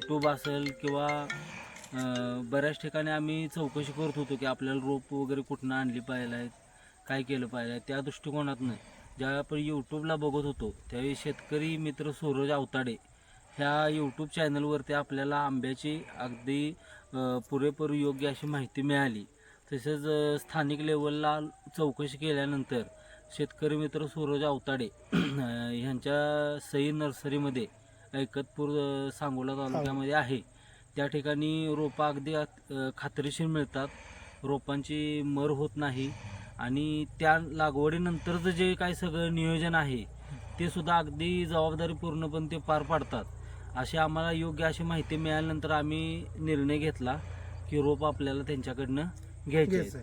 YouTube असेल किंवा बऱ्याच ठिकाणी आम्ही चौकशी करत होतो की आपल्याला रोप वगैरे कुठनं आणली पाहिजे आहेत काय केलं पाहिजे त्या दृष्टिकोनातनं. ज्यावेळी आपण यूट्यूबला बघत होतो त्यावेळी शेतकरी मित्र सूरज आवताडे ह्या यूट्यूब चॅनलवरती आपल्याला आंब्याची अगदी पुरेपूर योग्य अशी माहिती मिळाली. तसेच स्थानिक लेवलला चौकशी केल्यानंतर शेतकरी मित्र सूरज आवताडे ह्यांच्या सई नर्सरीमध्ये ऐकतपूर सांगोला तालुक्यामध्ये आहे. त्या ठिकाणी रोपं अगदी खात्रीशीर मिळतात. रोपांची मर होत नाही. आणि त्या लागवडीनंतरचं जे काही सगळं नियोजन आहे ते सुद्धा अगदी जबाबदारीपूर्णपणे ते पार पाडतात. अशी आम्हाला योग्य अशी माहिती मिळाल्यानंतर आम्ही निर्णय घेतला की रोप आपल्याला त्यांच्याकडनं घ्यायचे.